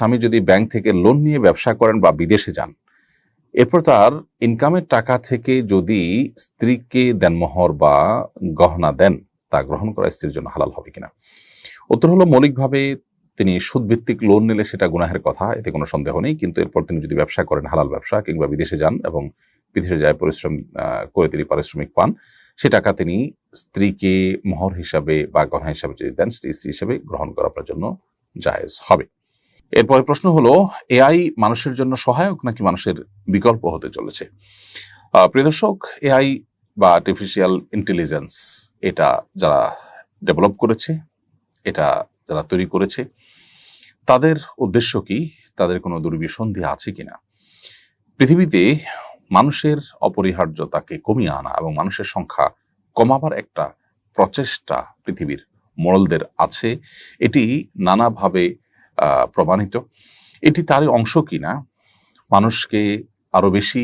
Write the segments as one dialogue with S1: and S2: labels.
S1: স্বামী যদি ব্যাংক থেকে লোন নিয়ে ব্যবসা করেন বা বিদেশে যান, এরপর তার ইনকামের টাকা থেকে যদি স্ত্রীকে দেনমোহর বা গহনা দেন, তা গ্রহণ করা স্ত্রীর জন্য হালাল হবে কিনা? উত্তর হলো, মৌলিকভাবে তিনি সুদভিত্তিক লোন নিলে সেটা গুনাহের কথা, এতে কোনো সন্দেহ নেই। কিন্তু এরপর তিনি যদি ব্যবসা করেন, হালাল ব্যবসা, কিংবা বিদেশে যান এবং বিদেশে যায় পরিশ্রম করে তিনি পারিশ্রমিক পান, সে টাকা তিনি স্ত্রীকে মোহর হিসাবে বা গহনা হিসাবে যদি দেন সেটি স্ত্রী হিসাবে গ্রহণ করা আপনার জন্য জায়েজ হবে। এরপরে প্রশ্ন হলো, এআই মানুষের জন্য সহায়ক নাকি মানুষের বিকল্প হতে চলেছে? প্রিয় দর্শক, এআই বা আর্টিফিশিয়াল ইন্টেলিজেন্স এটা যারা ডেভেলপ করেছে, এটা যারা তৈরি করেছে, তাদের উদ্দেশ্য কি? তাদের কোনো দুর্বিসন্ধি আছে কিনা? পৃথিবীতে মানুষের অপরিহার্যতাকে কমিয়ে আনা এবং মানুষের সংখ্যা কমাবার একটা প্রচেষ্টা পৃথিবীর মোড়লদের আছে। এটি নানাভাবে প্রমাণিত। এটি তারই অংশ কিনা, মানুষকে আরও বেশি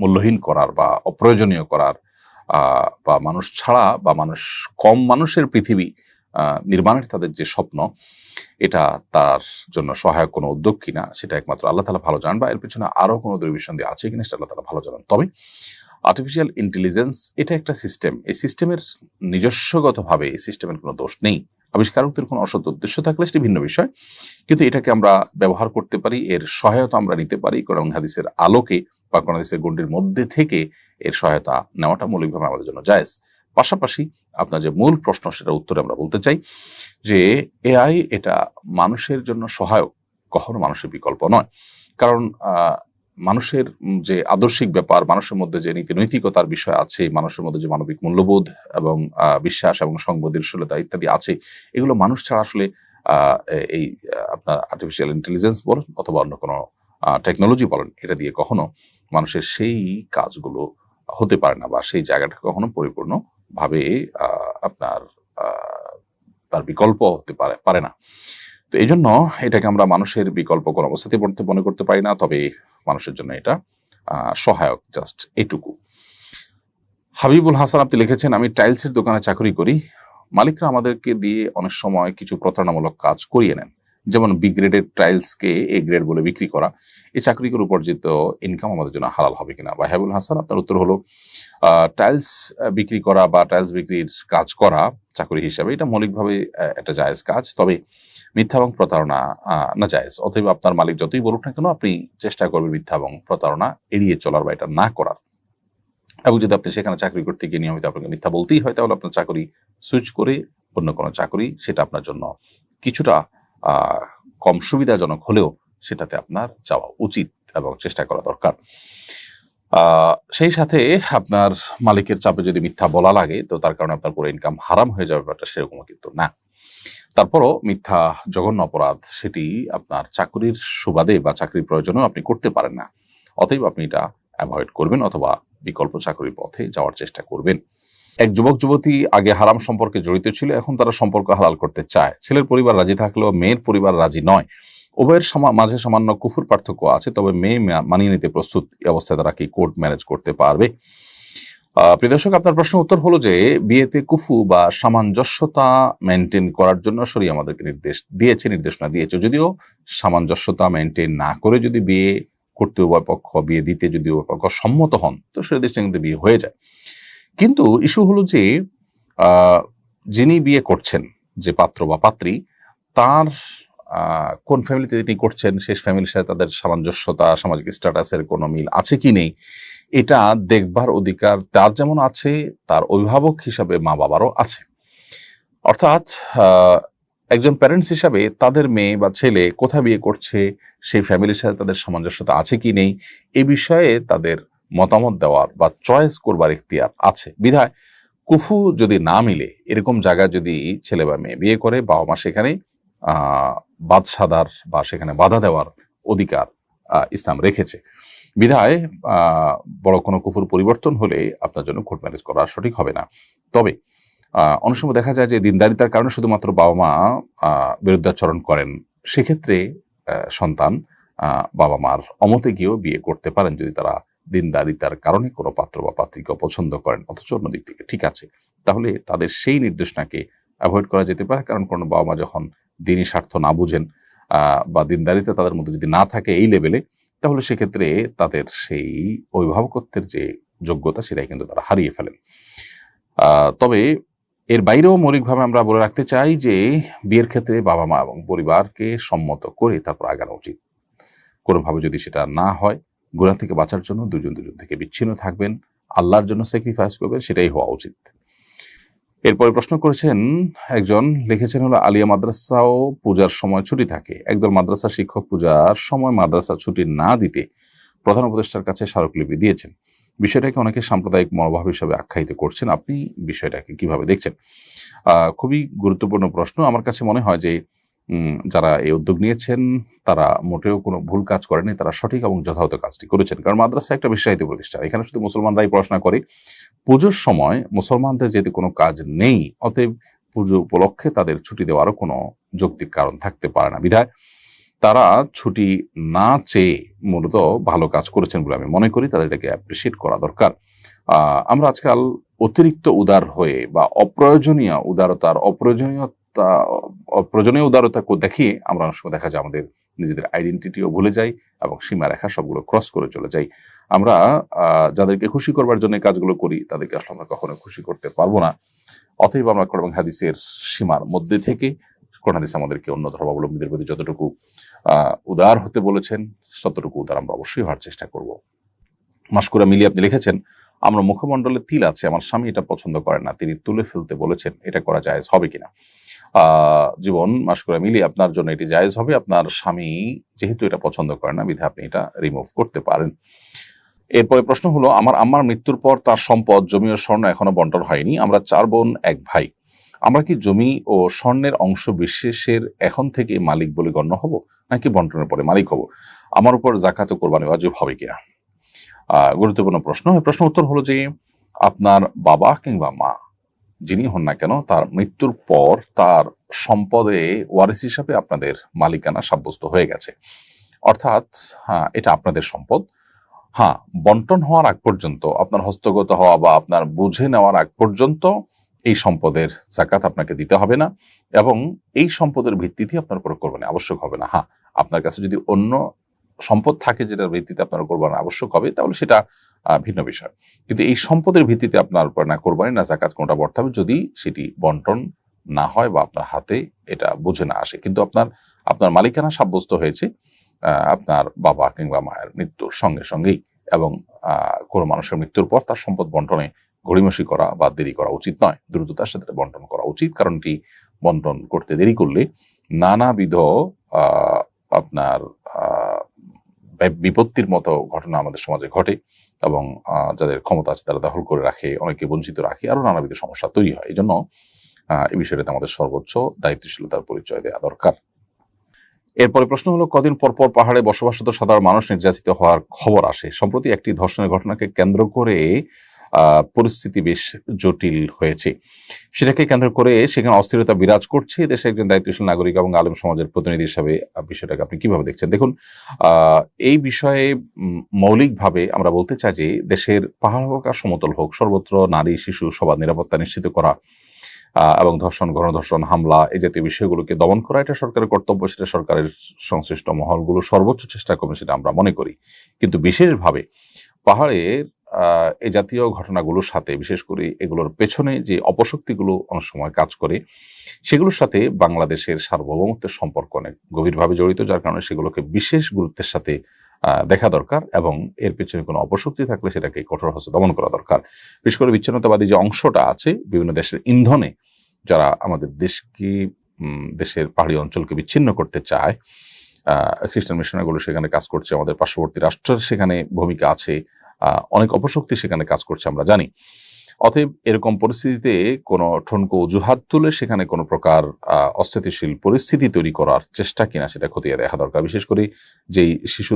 S1: মূল্যহীন করার বা অপ্রয়োজনীয় করার বা মানুষ ছাড়া বা মানুষ কম মানুষের পৃথিবী নির্মাণের তাদের যে স্বপ্ন, এটা তার জন্য সহায়ক কোনো উদ্যোগ কিনা, সেটা একমাত্র আল্লাহ তালা ভালো জানেন বা এর পিছনে আরও কোনো দুর্বিসন্ধি আছে কিনা, সেটা আল্লাহ তালা ভালো জানান। তবে আর্টিফিশিয়াল ইন্টেলিজেন্স এটা একটা সিস্টেম এই সিস্টেমের নিজস্বগতভাবে এই সিস্টেমের কোনো দোষ নেই। আবিষ্কারকদের কোনো অসৎ উদ্দেশ্য থাকলে সেটি ভিন্ন বিষয়। কিন্তু এটাকে আমরা ব্যবহার করতে পারি, এর সহায়তা আমরা নিতে পারি। কোরআন হাদিসের আলোকে বা কোরআন হাদিসের গণ্ডির মধ্যে থেকে এর সহায়তা নেওয়াটা মৌলিকভাবে আমাদের জন্য জায়েজ। পাশাপাশি আপনার যে মূল প্রশ্ন সেটা উত্তরে আমরা বলতে চাই যে এআই এটা মানুষের জন্য সহায়ক, কখনো মানুষের বিকল্প নয়। কারণ মানুষের যে আদর্শিক ব্যাপার, মানুষের মধ্যে যে নীতি নৈতিকতার বিষয় আছে, মানুষের মধ্যে যে মানবিক মূল্যবোধ এবং বিশ্বাস এবং সংবেদনশীলতা ইত্যাদি আছে, এগুলো মানুষ ছাড়া আসলে এই আপনার আর্টিফিশিয়াল ইন্টেলিজেন্স বলেন অথবা অন্য কোনো টেকনোলজি বলেন, এটা দিয়ে কখনো মানুষের সেই কাজগুলো হতে পারে না বা সেই জায়গাটা কখনো পরিপূর্ণভাবে আপনার তার বিকল্প হতে পারে পারে না। তো এই জন্য এটাকে আমরা মানুষের বিকল্প কোনো অবস্থাতে পড়তে মনে করতে পারি না, তবে মানুষের জন্য এটা সহায়ক জাস্ট এটুকু। হাবিবুল হাসান আপনি লিখেছেন, আমি টাইলসের দোকানে চাকরি করি। মালিকরা আমাদেরকে দিয়ে অনেক সময় কিছু প্রতারণামূলক কাজ করিয়ে নেন। যেমন বি গ্রেডের টাইলসকে এ গ্রেড বলে বিক্রি করা, এই চাকরির উপার্জিত ইনকাম আমাদের জন্য হালাল হবে কিনা? বা হাবিবুল হাসান, আপনার উত্তর হলো টাইলস বিক্রি করা বা টাইলস বিক্রির কাজ করা চাকরি হিসাবে, এটা মৌলিকভাবে একটা জায়েজ কাজ। তবে মিথ্যা এবং প্রতারণা না জায়েজ। অতএব আপনার মালিক যতই বলুক না কেন, আপনি চেষ্টা করবেন মিথ্যা এবং প্রতারণা এড়িয়ে চলার বা এটা না করার। এবং যদি আপনি সেখানে চাকরি করতে গিয়ে নিয়মিত আপনাকে মিথ্যা বলতেই হয়, তাহলে আপনার চাকরি সুইচ করে অন্য কোনো চাকরি, সেটা আপনার জন্য কিছুটা কম সুবিধাজনক হলেও সেটাতে আপনার যাওয়া উচিত এবং চেষ্টা করা দরকার। সেই সাথে আপনার মালিকের চাপে যদি মিথ্যা বলা লাগে, তো তার কারণে আপনার পুরো ইনকাম হারাম হয়ে যাবে ব্যাপারটা সেরকমও কিন্তু না। তারপরও মিথ্যা জঘন্য অপরাধ, সেটি আপনার চাকরির সুবাদে বা চাকরির প্রয়োজনেও আপনি করতে পারেন না। অতএব আপনি এটা অ্যাভয়েড করবেন অথবা বিকল্প চাকরির পথে যাওয়ার চেষ্টা করবেন। এক যুবক যুবতী আগে হারাম সম্পর্কে জড়িত ছিল, এখন তারা সম্পর্ক হালাল করতে চায়। ছেলের পরিবার রাজি থাকলেও মেয়ের পরিবার রাজি নয়। উভয়ের মাঝে সামান্য কুফুর পার্থক্য আছে, তবে মেয়ে মানিয়ে নিতে প্রস্তুত অবস্থায় তারা কি কোর্ট ম্যানেজ করতে পারবে? প্রিয় আপনার প্রশ্ন উত্তর হলো যে, বিয়েতে কুফু বা সামঞ্জস্যতা মেনটেন করার জন্য সরি আমাদেরকে নির্দেশ দিয়েছে, নির্দেশনা দিয়েছে। যদিও সামঞ্জস্যতা মেনটেন না করে যদি বিয়ে করতে উভয় পক্ষ, বিয়ে দিতে যদি উভয় পক্ষ সম্মত হন, তো সে দেশে কিন্তু বিয়ে হয়ে যায়। কিন্তু ইস্যু হলো যে যিনি বিয়ে করছেন, যে পাত্র বা পাত্রী, তার কোন ফ্যামিলিতে তিনি করছেন সেই ফ্যামিলির সাথে তাদের সামঞ্জস্যতা, সামাজিক স্ট্যাটাসের কোনো মিল আছে কি নেই, এটা দেখবার অধিকার তার যেমন আছে, তার অভিভাবক হিসাবে মা বাবারও আছে। অর্থাৎ একজন প্যারেন্টস হিসাবে তাদের মেয়ে বা ছেলে কোথায় বিয়ে করছে, সেই ফ্যামিলির সাথে তাদের সামঞ্জস্যতা আছে কি নেই, এ বিষয়ে তাদের মতামত দেওয়ার বা চয়েস করবার ইখতিয়ার আছে। বিধায় কুফু যদি না মিলে, এরকম জায়গায় যদি ছেলে বা মেয়ে বিয়ে করে, বাবা মা সেখানে আহ বাদ সাদার বা সেখানে বাধা দেওয়ার অধিকার ইসলাম রেখেছে। বিধায় বড় কোনো কুফুর পরিবর্তন হলে আপনার জন্য কোর্ট ম্যারেজ করা সঠিক হবে না। তবে অনেক সময় দেখা যায় যে দিনদারিতার কারণে শুধুমাত্র বাবা মা বিরুদ্ধাচরণ করেন। সেক্ষেত্রে সন্তান বাবা মার অমতে গিয়েও বিয়ে করতে পারেন যদি তারা দিনদারিতার কারণে কোনো পাত্র বা পাত্রীকে পছন্দ করেন, অথচ অন্য দিক থেকে। ঠিক আছে, তাহলে তাদের সেই নির্দেশনাকে অ্যাভয়েড করা যেতে পারে, কারণ কোনো বাবা মা যখন দিনই স্বার্থ না বুঝেন বা দিনদারিতা তাদের মধ্যে যদি না থাকে এই লেভেলে তাহলে সেক্ষেত্রে তাদের সেই অভিভাবকত্বের যে যোগ্যতা সেটাই কিন্তু তারা হারিয়ে ফেলেন। তবে এর বাইরেও মৌলিকভাবে আমরা বলে রাখতে চাই যে বিয়ের ক্ষেত্রে বাবা মা এবং পরিবারকে সম্মত করে তারপর আগানো উচিত। কোনোভাবে যদি সেটা না হয় গুণা থেকে বাঁচার জন্য দুজন দুজন থেকে বিচ্ছিন্ন থাকবেন, আল্লাহর জন্য স্যাক্রিফাইস করবেন, সেটাই হওয়া উচিত। এরপরে প্রশ্ন করেছেন, একজন লিখেছেন হলো, আলিয়া মাদ্রাসাও পূজার সময় ছুটি থাকে। একদল মাদ্রাসা শিক্ষক পূজার সময় মাদ্রাসা ছুটি না দিতে প্রধান উপদেষ্টার কাছে স্মারকলিপি দিয়েছেন। বিষয়টাকে অনেকে সাম্প্রদায়িক মনোভাব হিসাবে আখ্যায়িত করছেন। আপনি বিষয়টাকে কীভাবে দেখছেন? খুবই গুরুত্বপূর্ণ প্রশ্ন। আমার কাছে মনে হয় যে যারা এই উদ্যোগ নিয়েছেন, তারা মোটেও কোনো ভুল কাজ করেনি, তারা সঠিক এবং যথাযথ কাজটি করেছেন। কারণ মাদ্রাসা একটা বিশ্বাহিত প্রতিষ্ঠান। এখানে শুধু মুসলমানরাই পড়াশোনা করে। পুজোর সময় মুসলমানদের যেহেতু কোনো কাজ নেই, অতএব পুজো উপলক্ষে তাদের ছুটি দেওয়ারও কোনো যৌক্তিক কারণ থাকতে পারে না। বিধায় তারা ছুটি না চেয়ে মূলত ভালো কাজ করেছেন বলে আমি মনে করি। তাদের এটাকে অ্যাপ্রিসিয়েট করা দরকার। আমরা আজকাল অতিরিক্ত উদার হয়ে বা অপ্রয়োজনীয় উদারতার অপ্রয়োজনীয়তা অপ্রয়োজনীয় উদারতা দেখিয়ে আমরা অনেক সময় দেখা যায় আমাদের নিজেদের আইডেন্টিটিও ভুলে যাই এবং সীমারেখা সবগুলো ক্রস করে চলে যাই। আমরা যাদেরকে খুশি করবার জন্য কাজগুলো করি, তাদেরকে আসলে আমরা কখনো খুশি করতে পারব না। অতএব আমরা কোরআন হাদিসের সীমার মধ্যে থেকে কোরআন হাদিস আমাদেরকে অন্য ধর্মাবলম্বীদের প্রতি যতটুকু উদার হতে বলেছেন, ততটুকু উদার আমরা অবশ্যই হওয়ার চেষ্টা করব। মাস্কুরা মিলি আপনি লিখেছেন, আমরা মুখমণ্ডলে তিল আছে, আমার স্বামী এটা পছন্দ করেন না, তিনি তুলে ফেলতে বলেছেন, এটা করা যায় হবে কিনা? জীবন মাস্কুরা মিলিয়ে আপনার জন্য এটি জায়েজ হবে। আপনার স্বামী যেহেতু এটা পছন্দ করেন না, বিধে আপনি এটা রিমুভ করতে পারেন। এরপরে প্রশ্ন হলো, আমার আম্মার মৃত্যুর পর তার সম্পদ, জমি ও স্বর্ণ এখনও বন্টন হয়নি। আমরা চার বোন, এক ভাই। আমরা কি জমি ও স্বর্ণের অংশ বিশেষের এখন থেকে মালিক বলে গণ্য হব, নাকি বন্টনের পরে মালিক হব? আমার উপর জাকাত কোরবানি ওয়াজিব হবে কিনা? গুরুত্বপূর্ণ প্রশ্ন। প্রশ্ন উত্তর হলো যে, আপনার বাবা কিংবা মা যিনি হন না কেন, তার মৃত্যুর পর তার সম্পদে ওয়ারিস হিসাবে আপনাদের মালিকানা সাব্যস্ত হয়ে গেছে। অর্থাৎ হ্যাঁ এটা আপনাদের সম্পদ। হ্যাঁ বন্টন হওয়ার আগ পর্যন্ত, আপনার হস্তগত হওয়া বা আপনার বুঝে নেওয়ার আগ পর্যন্ত এই সম্পদের জাকাত আপনাকে দিতে হবে না এবং এই সম্পদের ভিত্তিতে আপনার উপর করবেন আবশ্যক হবে না। হ্যাঁ আপনার কাছে যদি অন্য সম্পদ থাকে যেটার ভিত্তিতে আপনার কোরবানি আবশ্যক হবে, তাহলে সেটা ভিন্ন বিষয়। কিন্তু এই সম্পদের ভিত্তিতে আপনার উপর না কোরবানি না জাকাত কোনটা বর্তে হবে যদি সেটি বন্টন না হয় বা আপনার হাতে এটা বুঝে না আসে। কিন্তু আপনার আপনার মালিকানা সাব্যস্ত হয়েছে আপনার বাবা কিংবা মায়ের মৃত্যুর সঙ্গে সঙ্গেই এবং কোনো মানুষের মৃত্যুর পর তার সম্পদ বন্টনে গড়িমসি করা বা দেরি করা উচিত নয়। দ্রুততার সাথে বন্টন করা উচিত। কারণ এটি বন্টন করতে দেরি করলে নানাবিধ আপনার বিপত্তির মতো ঘটনা আমাদের সমাজে ঘটে এবং যাদের ক্ষমতা আছে তারা দখল করে রাখে অনেকে বঞ্চিত রাখে আরও নানাবিধ সমস্যা তৈরি হয়। এই জন্য এই বিষয়টাতে আমাদের সর্বোচ্চ দায়িত্বশীলতার পরিচয় দেওয়া দরকার। এরপরে প্রশ্ন হলো, কদিন পরপর পর পাহাড়ে বসবাসরত সাধারণ মানুষ নির্যাতিত হওয়ার খবর আসে। সম্প্রতি একটি ধর্ষণের ঘটনাকে কেন্দ্র করে পরিস্থিতি বেশ জটিল হয়েছে। সেটাকে কেন্দ্র করে সেখানে অস্থিরতা বিরাজ করছে। দেশে একজন দায়িত্বশীল নাগরিক এবং আলেম সমাজের প্রতিনিধি হিসাবে বিষয়টাকে আপনি কীভাবে দেখছেন? দেখুন এই বিষয়ে মৌলিকভাবে আমরা বলতে চাই যে দেশের পাহাড় হোক আর সমতল হোক, সর্বত্র নারী, শিশু, সবার নিরাপত্তা নিশ্চিত করা এবং ধর্ষণ, গণধর্ষণ, হামলা এই জাতীয় বিষয়গুলোকে দমন করা, এটা সরকারের কর্তব্য, সেটা সরকারের সংশ্লিষ্ট মহলগুলো সর্বোচ্চ চেষ্টা করবে, সেটা আমরা মনে করি। কিন্তু বিশেষভাবে পাহাড়ের এই জাতীয় ঘটনাগুলোর সাথে, বিশেষ করে এগুলোর পেছনে যে অপশক্তিগুলো অনেক সময় কাজ করে, সেগুলোর সাথে বাংলাদেশের সার্বভৌমত্বের সম্পর্ক অনেক গভীরভাবে জড়িত, যার কারণে সেগুলোকে বিশেষ গুরুত্বের সাথে দেখা দরকার এবং এর পেছনে কোনো অপশক্তি থাকলে সেটাকে কঠোর হস্তে দমন করা দরকার। বিশেষ করে বিচ্ছিন্নতাবাদী যে অংশটা আছে, বিভিন্ন দেশের ইন্ধনে যারা আমাদের দেশকে দেশের পাহাড়ি অঞ্চলকে বিচ্ছিন্ন করতে চায় খ্রিস্টান মিশনারিগুলো সেখানে কাজ করছে, আমাদের পার্শ্ববর্তী রাষ্ট্রের সেখানে ভূমিকা আছে অনেক অপশক্তি সেখানে কাজ করছে আমরা জানি। অতএব এরকম পরিস্থিতিতে কোনো ঠনকো অজুহাত তুলে সেখানে কোনো প্রকার অস্থিতিশীল পরিস্থিতি তৈরি করার চেষ্টা কিনা সেটা খতিয়ে দেখা দরকার। বিশেষ করে যেই শিশু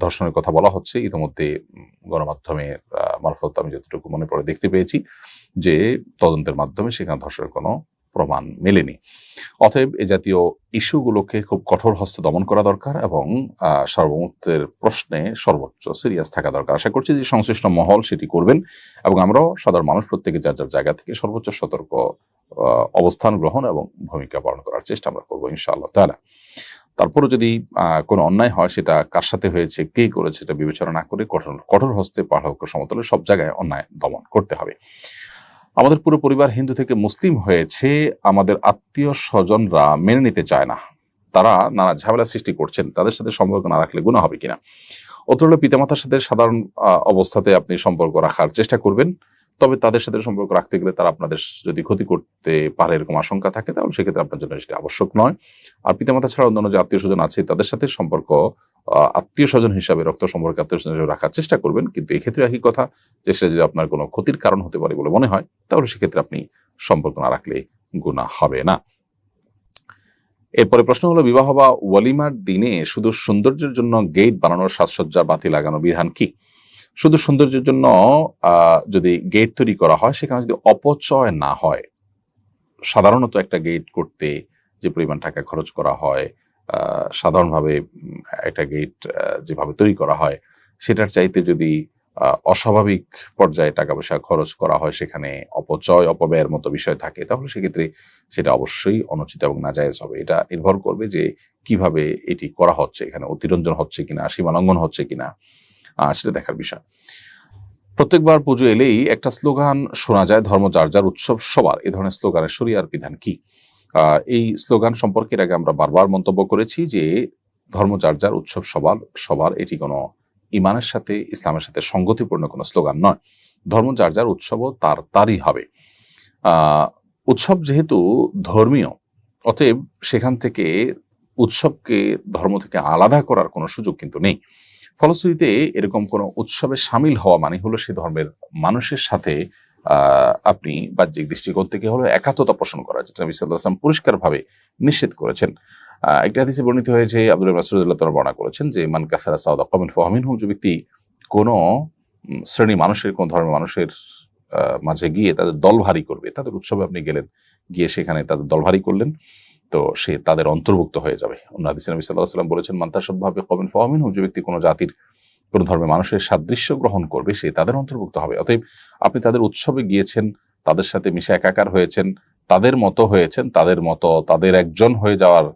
S1: ধর্ষণের কথা বলা হচ্ছে ইতিমধ্যে উম, গণমাধ্যমের মারফত আমি যতটুকু মনে পড়ে দেখতে পেয়েছি যে তদন্তের মাধ্যমে সেখানে ধর্ষণের কোনো প্রমাণ মেলেনি। অতএব এ জাতীয় ইস্যুগুলোকে খুব কঠোর হস্তে দমন করা দরকার এবং সার্বভৌমত্বের প্রশ্নে সর্বোচ্চ সিরিয়াস থাকা দরকার। আশা করছি যে সংশ্লিষ্ট মহল সেটি করবেন এবং আমরাও সাধারণ মানুষ প্রত্যেকে যার যার জায়গা থেকে সর্বোচ্চ সতর্ক অবস্থান গ্রহণ এবং ভূমিকা পালন করার চেষ্টা আমরা করব ইনশাআল্লাহ তাহলে তারপরে যদি কোনো অন্যায় হয় সেটা কার সাথে হয়েছে, কে করেছে সেটা বিবেচনা না করে কঠোর কঠোর হস্তে পাঠক সমতলে সব জায়গায় অন্যায় দমন করতে হবে। আমাদের পুরো পরিবার হিন্দু থেকে মুসলিম হয়েছে, আমাদের আত্মীয় স্বজনরা মেনে নিতে চায় না। তারা নানা ঝামেলা সৃষ্টি করছেন, তাদের সাথে সম্পর্ক না রাখলে গুণা হবে কিনা? অত পিতামাতার সাথে সাধারণ অবস্থাতে আপনি সম্পর্ক রাখার চেষ্টা করবেন। তবে তাদের সাথে সম্পর্ক রাখতে গেলে তারা আপনাদের যদি ক্ষতি করতে পারে এরকম আশঙ্কা থাকে, তাহলে সেক্ষেত্রে আপনার জন্য সেটা আবশ্যক নয়। আর পিতামাতা ছাড়া অন্যান্য যে আত্মীয় স্বজন আছে, তাদের সাথে সম্পর্ক আত্মীয় স্বজন হিসাবে, রক্ত সম্পর্কে আত্মীয় স্বজন রাখার চেষ্টা করবেন। কিন্তু এক্ষেত্রে একই কথা যে, সেটা যদি আপনার কোনো ক্ষতির কারণ হতে পারে বলে মনে হয়, তাহলে সেক্ষেত্রে আপনি সম্পর্ক না রাখলে গুণা হবে না। এরপরে প্রশ্ন হলো, বিবাহ বা ওয়ালিমার দিনে শুধু সৌন্দর্যের জন্য গেট বানানোর সাজসজ্জা, বাতি লাগানো বিধান কি? শুধু সৌন্দর্যের জন্য যদি গেট তৈরি করা হয়, সেখানে যদি অপচয় না হয়, সাধারণত একটা গেট করতে যে পরিমাণ টাকা খরচ করা হয় সাধারণভাবে একটা গেট যেভাবে তৈরি করা হয়, সেটার চাইতে যদি অস্বাভাবিক পর্যায়ে টাকা পয়সা খরচ করা হয়, সেখানে অপচয়, অপব্যয়ের মতো বিষয় থাকে, তাহলে সেক্ষেত্রে সেটা অবশ্যই অনুচিত এবং নাজায়েজ হবে। এটা নির্ভর করবে যে কীভাবে এটি করা হচ্ছে, এখানে অতিরঞ্জন হচ্ছে কিনা, সীমালঙ্ঘন হচ্ছে কিনা সেটা দেখার বিষয়। প্রত্যেকবার পুজো এলেই একটা স্লোগান শোনা যায়, ধর্ম যার যার উৎসব সবার। এ ধরনের স্লোগানের শরিয়ার বিধান কি? এই স্লোগান সম্পর্কে এর আগে আমরা বারবার মন্তব্য করেছি যে ধর্ম যার যার উৎসব সবার সবার এটি কোনো ইমানের সাথে, ইসলামের সাথে সঙ্গতিপূর্ণ কোনো স্লোগান নয়। ধর্ম যার যার উৎসবও তার, তারই হবে। উৎসব যেহেতু ধর্মীয়, অতএব সেখান থেকে উৎসবকে, ধর্ম থেকে আলাদা করার কোনো সুযোগ কিন্তু নেই। ফলশ্রুতিতে এরকম কোনো উৎসবে সামিল হওয়া মানে হলো সে ধর্মের মানুষের সাথে আপনি বাহ্যিক দৃষ্টিকোণ থেকে হলো একাত্মতা পোষণ করা, যেটা নবী সাল্লাল্লাহু আলাইহি ওয়াসাল্লাম পরিষ্কারভাবে নিষেধ করেছেন। একটি হাদিসে বর্ণিত হয়েছে, আব্দুল মাসুদুল্লাহ তারা বর্ণনা করেছেন যে, মান কাসারা সাউদা কমিন ফহমিন হুম যে ব্যক্তি কোনো শ্রেণি মানুষের, কোন ধর্মের মানুষের মাঝে গিয়ে তাদের দল ভারী করবে। তাদের উৎসবে আপনি গেলেন, গিয়ে সেখানে তাদের দল ভারী করলেন, তো সে তাদের অন্তর্ভুক্ত হয়ে যাবে। অন্য হাদিসে নবী সাল্লাহ সাল্লাম বলেছেন মান্তাসভাবে কমিন ফহমিন হুম যে ব্যক্তি কোনো জাতির কোনো ধর্মের মানুষের সাদৃশ্য গ্রহণ করবে, সে তাদের অন্তর্ভুক্ত হবে। অতএব আপনি তাদের উৎসবে গিয়েছেন, তাদের সাথে মিশে একাকার হয়েছেন, তাদের মতো হয়েছেন, তাদের মতো তাদের একজন হয়ে যাওয়ার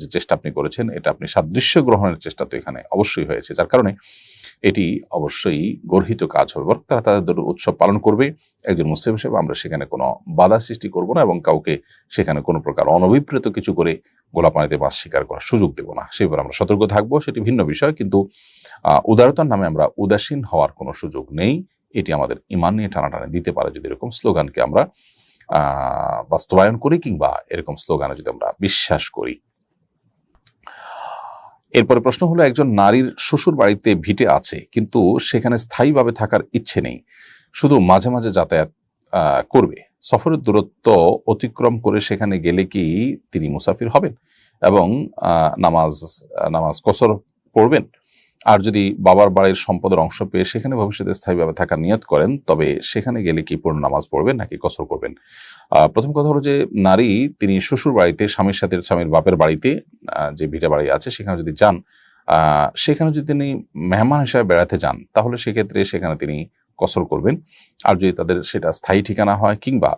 S1: যে চেষ্টা আপনি করেছেন, এটা আপনি সাদৃশ্য গ্রহণের চেষ্টা তো এখানে অবশ্যই হয়েছে। যার কারণে এটি অবশ্যই গর্হিত কাজ হবে বরং তারা তাদের উৎসব পালন করবে। একজন মুসলিম হিসেবে আমরা সেখানে কোনো বাধা সৃষ্টি করব না এবং কাউকে সেখানে কোনো প্রকার অনভিপ্রেত কিছু করে গোলা পানিতে মাছ শিকার করার সুযোগ দেব না। সেই ব্যাপারে আমরা সতর্ক থাকব, সেটি ভিন্ন বিষয় কিন্তু উদারতার নামে আমরা উদাসীন হওয়ার কোনো সুযোগ নেই। এটি আমাদের ইমান নিয়ে টানাটানি দিতে পারে যদি এরকম স্লোগানকে আমরা বাস্তবায়ন করি কিংবা এরকম স্লোগানে যদি আমরা বিশ্বাস করি। এরপরে প্রশ্ন হলো, একজন নারীর শ্বশুর বাড়িতে ভিটে আছে, কিন্তু সেখানে স্থায়ীভাবে থাকার ইচ্ছে নেই, শুধু মাঝে মাঝে যাতায়াত করবে। সফরের দূরত্ব অতিক্রম করে সেখানে গেলে কি তিনি মুসাফির হবেন এবং নামাজ নামাজ কসর পড়বেন? আর যদি বাবার বাড়ির সম্পদের অংশ পেয়ে সেখানে ভবিষ্যতে স্থায়ীভাবে থাকার নিয়ত করেন, তবে সেখানে গেলে কি পূর্ণ নামাজ পড়বেন নাকি কসর করবেন? প্রথম কথা হলো যে, নারী, তিনি শ্বশুর বাড়িতে, স্বামীর সাথে, স্বামীর বাপের বাড়িতে যে ভিটা বাড়ি আছে, সেখানে যদি যান সেখানে যদি তিনি মেহমান হিসাবে বেড়াতে যান, তাহলে সেক্ষেত্রে সেখানে তিনি কসর করবেন। আর যদি তাদের সেটা স্থায়ী ঠিকানা হয় কিংবা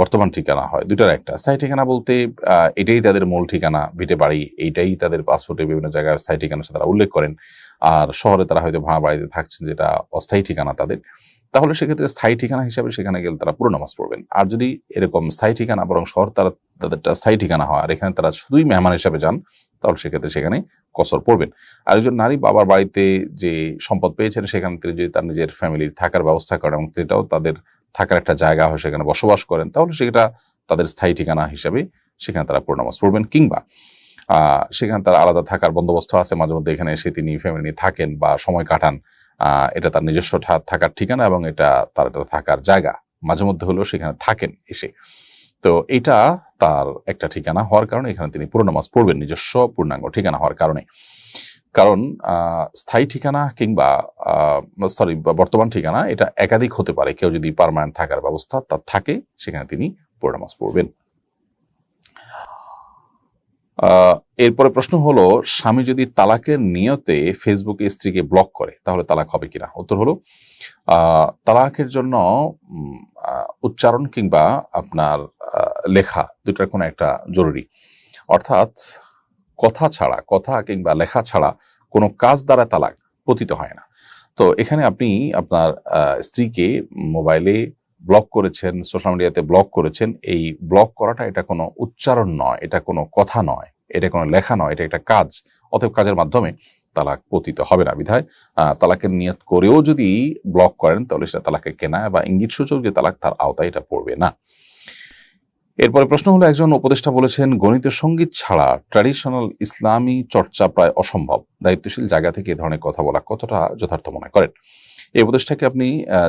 S1: বর্তমান ঠিকানা হয়। দুটার একটা। স্থায়ী ঠিকানা বলতে এটাই তাদের মূল ঠিকানা, ভিটে বাড়ি। এইটাই তাদের পাসপোর্টে বিভিন্ন জায়গায় স্থায়ী ঠিকানা তারা উল্লেখ করেন। আর শহরে তারা হয়তো ভাড়া বাড়িতে থাকছেন, যেটা অস্থায়ী ঠিকানা তাদের। তাহলে সেক্ষেত্রে স্থায়ী ঠিকানা হিসাবে সেখানে গেলে তারা পুরো নামাজ পড়বেন। আর যদি এরকম স্থায়ী ঠিকানা, বরং শহর তারা, তাদেরটা স্থায়ী ঠিকানা হয়, আর এখানে তারা শুধুই মেহমান হিসাবে যান, তাহলে সেক্ষেত্রে সেখানে কসর পড়বেন। আর একজন নারী বাবার বাড়িতে যে সম্পদ পেয়েছেন, সেখানে তিনি যদি তার নিজের ফ্যামিলির থাকার ব্যবস্থা করেন, এবং সেটাও তাদের থাকার একটা জায়গা হয়, সেখানে বসবাস করেন, তাহলে সেটা তাদের স্থায়ী ঠিকানা হিসাবে সেখানে তারা পুরো নামাজ পড়বেন কিংবা সেখানে তার আলাদা থাকার বন্দোবস্ত আছে, মাঝে মধ্যে এখানে এসে তিনি ফ্যামিলি নিয়ে থাকেন বা সময় কাটান এটা তার নিজস্ব থাকার ঠিকানা এবং এটা তার একটা থাকার জায়গা, মাঝে মধ্যে হলেও সেখানে থাকেন এসে। তো এটা তার একটা ঠিকানা হওয়ার কারণে এখানে তিনি পুরো নামাজ পড়বেন, নিজস্ব পূর্ণাঙ্গ ঠিকানা হওয়ার কারণে। কারণ স্থায়ী ঠিকানা কিংবা সরি, বর্তমান ঠিকানা এটা একাধিক হতে পারে। কেউ যদি পারমানেন্ট থাকার ব্যবস্থা তার থাকে, সেখানে তিনি নামাজ পড়বেন। এরপরে প্রশ্ন হলো, স্বামী যদি তালাকের নিয়তে ফেসবুকে স্ত্রীকে ব্লক করে, তাহলে তালাক হবে কিনা? উত্তর হলো তালাকের জন্য উচ্চারণ কিংবা আপনার লেখা দুটার কোনো একটা জরুরি। অর্থাৎ কথা ছাড়া, কথা কিংবা লেখা ছাড়া কোনো কাজ দ্বারা তালাক পতিত হয় না। তো এখানে আপনি আপনার স্ত্রীকে মোবাইলে ব্লক করেছেন, সোশ্যাল মিডিয়াতে ব্লক করেছেন, এই ব্লক করাটা এটা কোনো উচ্চারণ নয়, এটা কোনো কথা নয়, এটা কোনো লেখা নয়, এটা একটা কাজ। অতএব কাজের মাধ্যমে তালাক পতিত হবে না বিধায় তালাকের নিয়ত করেও যদি ব্লক করেন তাহলে সেটা তালাকে কেনা বা ইঙ্গিত সূচক যে তালাক তার আওতায় এটা পড়বে না। এরপরে প্রশ্ন হলো, একজন উপদেষ্টা বলেছেন, গণিত সংগীত ছাড়া ট্র্যাডিশনাল ইসলামী চর্চা প্রায় অসম্ভব। দায়িত্বশীল জায়গা থেকে এ ধরনের কথা বলা কতটা যথার্থ মনে করেন? এই উপদেষ্টাকে আপনি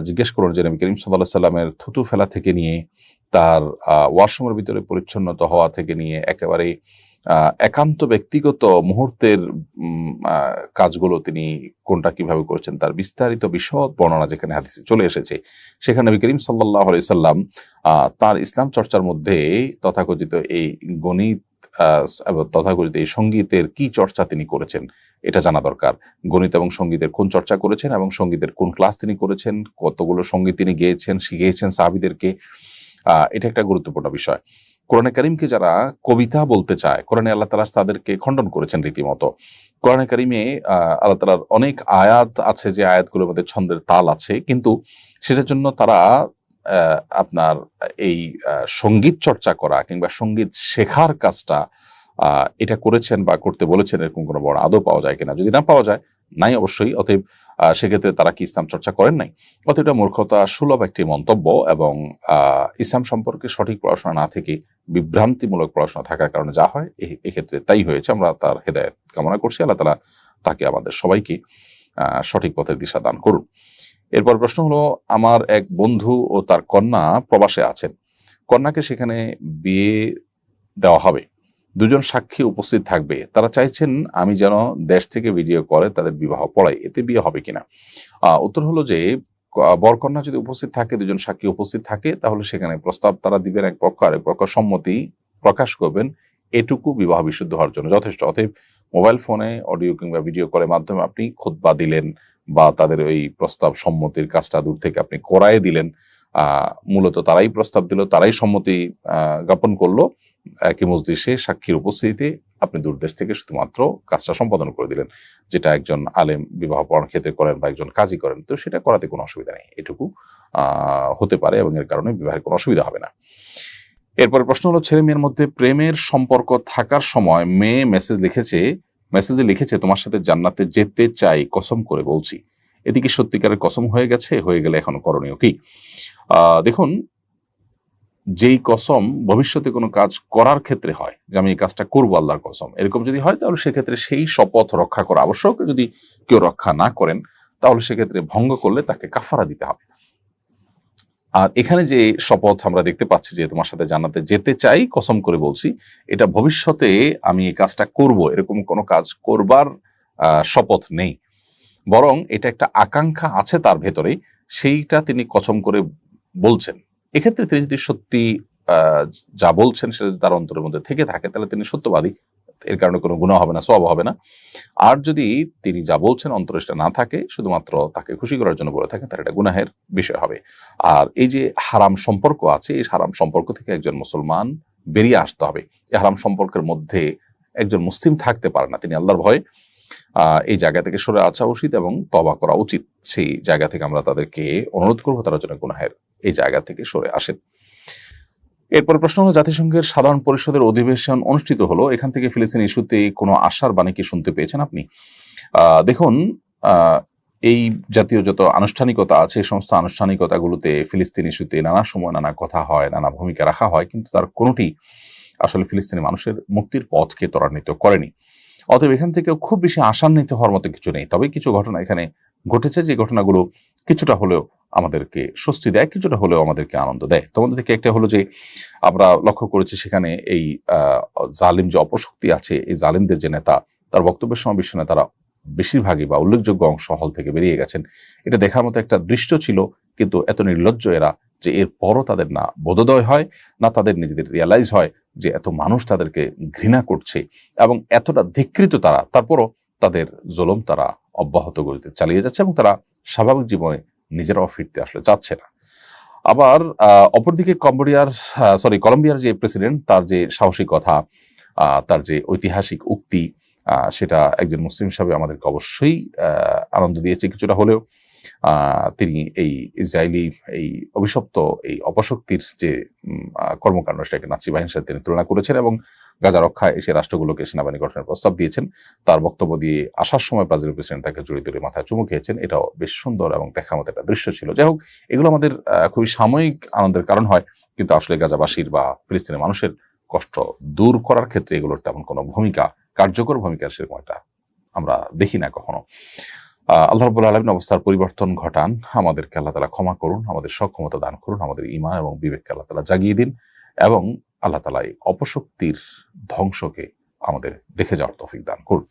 S1: জিজ্ঞেস করুন যে নবী করিম সাল্লাহ সাল্লামের থুতু ফেলা থেকে নিয়ে, তার ওয়াশরুমের ভিতরে পরিচ্ছন্নত হওয়া থেকে নিয়ে, একেবারে একান্ত ব্যক্তিগত মুহূর্তের কাজগুলো তিনি কোনটা কীভাবে করেছেন তার বিস্তারিত বিশদ বর্ণনা যেখানে হাদিসে চলে এসেছে সেখানে নবী করিম সাল্লাহ সাল্লাম আহ, তার ইসলাম চর্চার মধ্যে তথাকথিত এই গণিত তথাকথিত এই সঙ্গীতের কি চর্চা তিনি করেছেন এটা জানা দরকার। গণিত এবং সঙ্গীতের কোন চর্চা করেছেন এবং সঙ্গীতের কোন ক্লাস তিনি করেছেন কতগুলো সংগীত তিনি গেয়েছেন শিখিয়েছেন সাহাবিদেরকে এটা একটা গুরুত্বপূর্ণ বিষয়। কোরআনে করিমকে যারা কবিতা বলতে চায়, কোরআনে আল্লাহ তালা তাদেরকে খণ্ডন করেছেন রীতিমতো। কোরআনে করিমে আল্লাহ তালার অনেক আয়াত আছে, যে আয়াতগুলোর মধ্যে ছন্দের তাল আছে, কিন্তু সেটার জন্য তারা আপনার এই সংগীত চর্চা করা কিংবা সংগীত শেখার কাজটা এটা করেছেন বা করতে বলেছেন এরকম কোনো বড় আদৌ পাওয়া যায় কিনা, যদি না পাওয়া যায় নাই অবশ্যই, অতএব সেক্ষেত্রে তারা কি ইসলাম চর্চা করেন নাই? অতএব এটা মূর্খতা সুলভ একটি মন্তব্য এবং ইসলাম সম্পর্কে সঠিক পড়াশোনা না থেকে বিভ্রান্তিমূলক পড়াশোনা থাকার কারণে যা হয় এক্ষেত্রে তাই হয়েছে। আমরা তার হেদায়ত কামনা করছি। আল্লাহ তালা তাকে আমাদের সবাইকে সঠিক পথের দিশা দান করুন। এরপর প্রশ্ন হলো, আমার এক বন্ধু ও তার কন্যা প্রবাসে আছেন। কন্যাকে সেখানে বিয়ে দেওয়া হবে। দুজন সাক্ষী উপস্থিত থাকবে। তারা চাইছেন আমি যেন দেশ থেকে ভিডিও করে তাদের বিবাহ পড়াই। এতে বিয়ে হবে কিনা? উত্তর হলো যে বরকন্যা যদি উপস্থিত থাকে, দুজন সাক্ষী উপস্থিত থাকে, তাহলে সেখানে প্রস্তাব তারা দিবেন এক পক্ষ আর এক পক্ষ সম্মতি প্রকাশ করবেন। এটুকু বিবাহ বিশুদ্ধ হওয়ার জন্য যথেষ্ট। অতএব মোবাইল ফোনে, অডিও কিংবা ভিডিও কলের মাধ্যমে আপনি খুতবা দিলেন বা তাদের ওই প্রস্তাব সম্মতির কাজটা দূর থেকে আপনি করায় দিলেন। মূলত তারাই প্রস্তাব দিল, তারাই সম্মতি জ্ঞাপন করল। একই মজলিসে সাক্ষীর উপস্থিতিতে আপনি দূরদেশ থেকে শুধুমাত্র কাজটা সম্পাদন করে দিলেন, যেটা একজন আলেম বিবাহ পড়ার ক্ষেত্রে করেন বা একজন কাজী করেন, তো সেটা করাতে কোনো অসুবিধা নেই। এটুকু হতে পারে এবং এর কারণে বিবাহের কোনো অসুবিধা হবে না। এরপরে প্রশ্ন হলো, ছেলে মেয়ের মধ্যে প্রেমের সম্পর্ক থাকার সময় মেয়ে মেসেজ লিখেছে, মেসেজে লিখেছে, তোমার সাথে জান্নাতে যেতে চাই, কসম করে বলছি। এদিকে সত্যিকারের কসম হয়ে গেছে, হয়ে গেলে এখন করণীয় কি? দেখুন যেই কসম ভবিষ্যতে কোনো কাজ করার ক্ষেত্রে হয়, যে আমি এই কাজটা করব আল্লাহর কসম, এরকম যদি হয়, তাহলে সেক্ষেত্রে সেই শপথ রক্ষা করা আবশ্যক। যদি কেউ রক্ষা না করেন, তাহলে সেক্ষেত্রে ভঙ্গ করলে তাকে কাফারা দিতে হবে। আর এখানে যে শপথ আমরা দেখতে পাচ্ছি যে তোমার সাথে জানাতে যেতে চাই, কসম করে বলছি, এটা ভবিষ্যতে আমি এই কাজটা করব, এরকম কোনো কাজ করবার শপথ নেই। বরং এটা একটা আকাঙ্ক্ষা আছে তার ভেতরে সেইটা তিনি কসম করে বলছেন। এক্ষেত্রে তিনি যদি সত্যি যা বলছেন সেটা তার অন্তরের মধ্যে থেকে থাকে, তাহলে তিনি সত্যবাদী। এর কারণে কোনো গুণা হবে না সব হবে না। আর যদি তিনি যা বলছেন অন্তরে সেটা না থাকে, শুধুমাত্র তাকে খুশি করার জন্য বলে থাকেন তার এটা গুনাহের বিষয় হবে। আর এই যে হারাম সম্পর্ক আছে, এই হারাম সম্পর্ক থেকে একজন মুসলমান বেরিয়ে আসতে হবে। এই হারাম সম্পর্কের মধ্যে একজন মুসলিম থাকতে পারে না, তিনি আল্লাহর ভয়ে। এই জায়গা থেকে সরে আসা উচিত এবং তবা করা উচিত। সেই জায়গা থেকে আমরা তাদেরকে অনুরোধ করব, তারা যেন গুনাহের এই জায়গা থেকে সরে আসেন। এরপর প্রশ্ন হলো, জাতিসংঘের সাধারণ পরিষদের অধিবেশন অনুষ্ঠিত হলো। এখান থেকে ফিলিস্তিন ইস্যুতে কোনো আশার বাণী কি শুনতে পেয়েছেন আপনি? দেখুন এই জাতীয় যত আনুষ্ঠানিকতা আছে, এই সমস্ত আনুষ্ঠানিকতাগুলোতে ফিলিস্তিন ইস্যুতে নানা সময় নানা কথা হয়, নানা ভূমিকা রাখা হয়, কিন্তু তার কোনোটি আসলে ফিলিস্তিনি মানুষের মুক্তির পথকে ত্বরান্বিত করেনি। অতএব এখান থেকে খুব বেশি আশান্বিত হওয়ার মতো কিছু নেই। তবে কিছু ঘটনা এখানে ঘটেছে যে ঘটনাগুলো কিছুটা হলেও আমাদেরকে স্বস্তি দেয়, কিছুটা হলেও আমাদেরকে আনন্দ দেয়। তোমাদের থেকে একটা হলো যে, আমরা লক্ষ্য করেছি সেখানে এই জালিম যে অপশক্তি আছে, এই জালিমদের যে নেতা, তার বক্তব্যের সময় বিশ্ব নেতারা বেশিরভাগই বা উল্লেখযোগ্য অংশ হল থেকে বেরিয়ে গেছেন। এটা দেখার মতো একটা দৃশ্য ছিল, কিন্তু এত নির্লজ্জ এরা যে এর পরও তাদের না বোধোদয় হয়, না তাদের নিজেদের রিয়ালাইজ হয় যে এত মানুষ তাদেরকে ঘৃণা করছে এবং এতটা ধিকৃত তারা, তারপরও তাদের জুলুম তারা অব্যাহত গতিতে চালিয়ে যাচ্ছে এবং তারা স্বাভাবিক জীবনে নিজেরাও ফিরতে আসলে চাচ্ছে না। আবার অপরদিকে কম্বোডিয়ার সরি কলম্বিয়ার যে প্রেসিডেন্ট তার যে সাহসিকতা কথা তার যে ঐতিহাসিক উক্তি সেটা একজন মুসলিম হিসাবে আমাদেরকে অবশ্যই আনন্দ দিয়েছে কিছুটা হলেও। তিনি এই ইসরায়েলি, এই অভিশপ্ত, এই অপশক্তির যে কর্মকাণ্ড, সেটাকে নাচি বাহিনীর সাথে তিনি তুলনা করেছেন এবং গাজা রক্ষায় এসে রাষ্ট্রগুলোকে সেনাবাহিনী গঠনের প্রস্তাব দিয়েছেন। তার বক্তব্য দিয়ে আসার সময় ব্রাজিলের প্রেসিডেন্ট তাকে ধরে মাথায় চুমু খেয়েছেন। এটাও বেশ সুন্দর এবং দেখার মতো একটা দৃশ্য ছিল। যাই হোক, এগুলো আমাদের খুবই সাময়িক আনন্দের কারণ হয়, কিন্তু আসলে গাজাবাসীর বা ফিলিস্তিনের মানুষের কষ্ট দূর করার ক্ষেত্রে এগুলোর তেমন কোনো ভূমিকা, কার্যকর ভূমিকা সেরকম একটা আমরা দেখি না কখনো। আল্লাহ রবুল্লা আলমিন অবস্থার পরিবর্তন ঘটান। আমাদেরকে আল্লাহ তালা ক্ষমা করুন, আমাদের সক্ষমতা দান করুন, আমাদের ইমান এবং বিবেককে আল্লাহ তালা জাগিয়ে দিন এবং আল্লাহ তালা এই অপশক্তির ধ্বংসকে আমাদের দেখে যাওয়ার তফিক দান করুন।